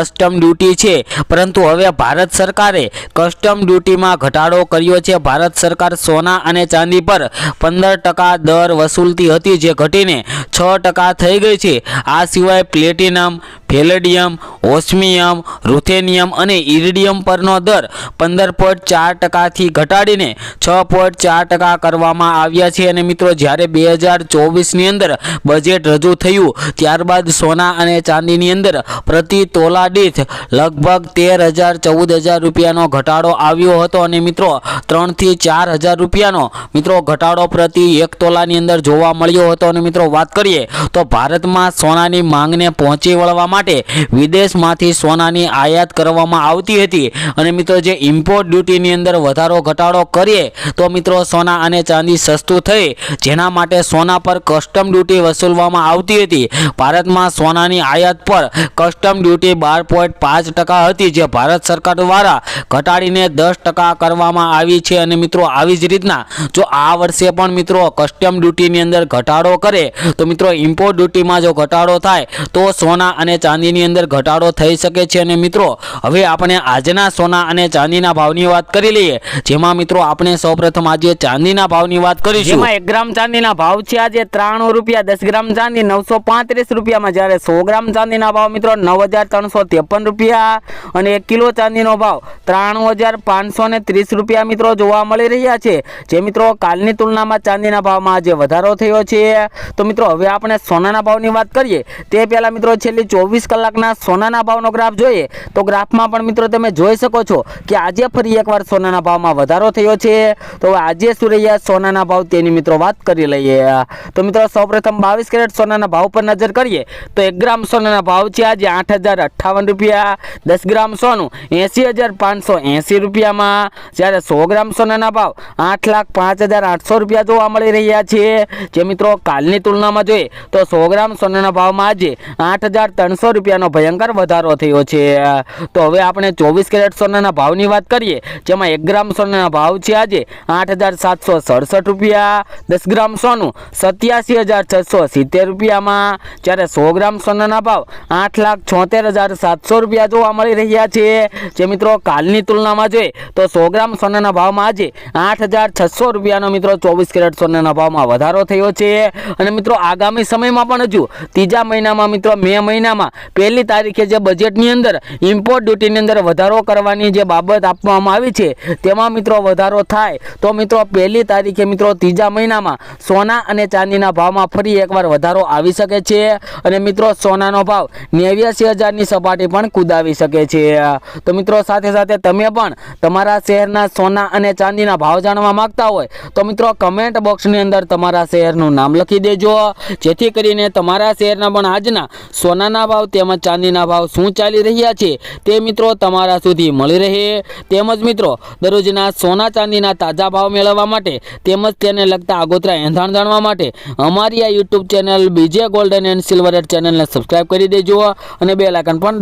Custom duty છે. પરંતુ હવે ભારત સરકારે કસ્ટમ ડ્યુટીમાં ઘટાડો કર્યો છે. ભારત સરકાર સોના અને ચાંદી પર પંદર ટકા દર વસૂલતી હતી, જે ઘટીને છ ટકા થઈ ગઈ છે. આ સિવાય પ્લેટિનમ ફેલેડિયમ, ઓસ્મિયમ, રૂથેનિયમ અને ઇરિડિયમ પરનો દર પંદર પોઈન્ટ ચાર ટકાથી ઘટાડીને છ પોઈન્ટ ચાર ટકા કરવામાં આવ્યા છે. અને મિત્રો, જ્યારે બે હજાર ચોવીસની અંદર બજેટ રજૂ થયું, ત્યારબાદ સોના અને ચાંદીની અંદર પ્રતિ તોલા દીઠ લગભગ તેર હજાર ચૌદ હજાર રૂપિયાનો ઘટાડો આવ્યો હતો. અને મિત્રો, ત્રણથી ચાર હજાર રૂપિયાનો, મિત્રો, ઘટાડો પ્રતિ એક તોલાની અંદર જોવા મળ્યો હતો. અને મિત્રો, વાત કરીએ તો ભારતમાં સોનાની માંગને પહોંચી વળવા માટે વિદેશમાંથી સોનાની આયાત કરવામાં આવતી હતી. અને મિત્રો, જે ઇમ્પોર્ટ ડ્યુટીની અંદર વધારો ઘટાડો કરીએ, તો મિત્રો, સોના અને ચાંદી સસ્તું થઈ, જેના માટે સોના પર કસ્ટમ ડ્યુટી વસૂલવામાં આવતી હતી. ભારતમાં સોનાની આયાત પર કસ્ટમ ડ્યુટી બાર પોઈન્ટ પાંચ ટકા હતી, જે ભારત સરકાર દ્વારા ઘટાડીને દસ ટકા કરવામાં આવી છે. અને મિત્રો, આવી જ રીતના જો આ વર્ષે પણ મિત્રો કસ્ટમ ડ્યુટીની અંદર ઘટાડો કરે, તો મિત્રો ઇમ્પોર્ટ ડ્યુટીમાં જો ઘટાડો થાય, તો સોના અને ચાંદીની અંદર ઘટાડો થઈ શકે છે અને મિત્રો, હવે આપણે આજના સોના અને ચાંદીના ભાવની વાત કરી લઈએ. જેમાં મિત્રો, આપણે સૌપ્રથમ આજે ચાંદીના ભાવની વાત કરીશું. જેમાં એક ગ્રામ ચાંદીના ભાવ છે આજે ત્રાણું રૂપિયા, દસ ગ્રામ ચાંદી, નવસો પાંત્રીસ રૂપિયામાં. જ્યારે સો ગ્રામ ચાંદીના ભાવ મિત્રો, નવ હજાર ત્રણસો ત્રેપન રૂપિયા અને એક કિલો ચાંદીનો ભાવ ત્રાણું હજાર પાંચસો ને ત્રીસ રૂપિયા મિત્રો જોવા મળી રહ્યા છે. જે મિત્રો, કાલની તુલનામાં ચાંદીના ભાવમાં આજે વધારો થયો છે. તો મિત્રો, હવે આપણે સોનાના ભાવની વાત કરીએ. તે પહેલાં મિત્રો, છેલ્લી ચોવીસ કલાકના સોનાના ભાવનો ગ્રાફ જોઈએ તો ગ્રાફમાં પણ મિત્રો તમે જોઈ શકો છો કે આજે ફરી એકવાર સોનાના ભાવમાં વધારો થયો છે. તો આજે શું રહ્યા? સોનાના ભાવ તેની મિત્રો વાત કરી લઈએ. તો મિત્રો સૌપ્રથમ બાવીસ કેરેટ સોનાના ભાવ પર નજર કરીએ તો એક ગ્રામ સોનાના ભાવ છે આજે આઠ હજાર અઠ્ઠાવન રૂપિયા, દસ ગ્રામ સોનું એંસી હજાર પાંચસો એંસી રૂપિયામાં. જ્યારે સો ગ્રામ સોનાના ભાવ આઠ લાખ પાંચ હજાર આઠસો રૂપિયા જોવા મળી રહ્યા છે. જે મિત્રો કાલની તુલનામાં જોઈએ તો સો ગ્રામ સોનાના ભાવમાં આજે આઠ હજાર ત્રણસો રૂપિયાનો ભયંકર વધારો થયો છે. તો હવે આપણે ચોવીસ કેરેટ સોનાના ભાવની વાત કરીએ, જેમાં એક ગ્રામ સોનાના ભાવ છે આજે આઠ હજાર સાતસો સડસઠ રૂપિયા, દસ ગ્રામ સોનું સત્યાસી હજાર છસો સિત્તેર રૂપિયામાં, જ્યારે સો ગ્રામ સોનાના ભાવ આઠ લાખ છોતેર હજાર સાતસો રૂપિયા જોવા મળી રહ્યા છે. જે મિત્રો કાલની તુલનામાં જોઈએ, તો સો ગ્રામ સોનાના ભાવમાં આજે આઠ હજાર છસો રૂપિયાનો મિત્રો ચોવીસ કેરેટ સોનાના ભાવમાં વધારો થયો છે. અને મિત્રો આગામી સમયમાં પણ હજુ ત્રીજા મહિનામાં મિત્રો મે મહિનામાં પહેલી તારીખે જે બજેટની અંદર ઇમ્પોર્ટ ડ્યુટીની અંદર વધારો કરવાની જે બાબત આપવામાં આવી છે, તેમાં મિત્રો વધારો થાય. તો મિત્રો પહેલી તારીખે મિત્રો ત્રીજા મહિનામાં સોના અને ચાંદીના ભાવમાં ફરી એકવાર વધારો આવી શકે છે અને મિત્રો સોનાનો ભાવ નેવ્યાસી હજારની સપાટી પણ કુદાવી શકે છે. તો મિત્રો સાથે સાથે તમે પણ તમારા શહેરના સોના અને ચાંદીના ભાવ જાણવા માંગતા હોય, તો મિત્રો કમેન્ટ બોક્સની અંદર તમારા શહેરનું નામ લખી દેજો. જેથી કરીને તમારા શહેરના પણ આજના સોનાના ભાવ તેમજ ચાંદીના ભાવ શું ચાલી રહ્યા છે તે મિત્રો તમારા સુધી મળી રહે. તેમજ મિત્રો, દરરોજના સોના ચાંદીના તાજા ભાવ મેળવવા માટે તેમજ તેને લગતા આગોતરા એંધાણ જાણવા માટે અમારી આ YouTube channel BJ golden and silver ચેનલને સબસ્ક્રાઈબ કરી દેજો અને બે લાઇકન પણ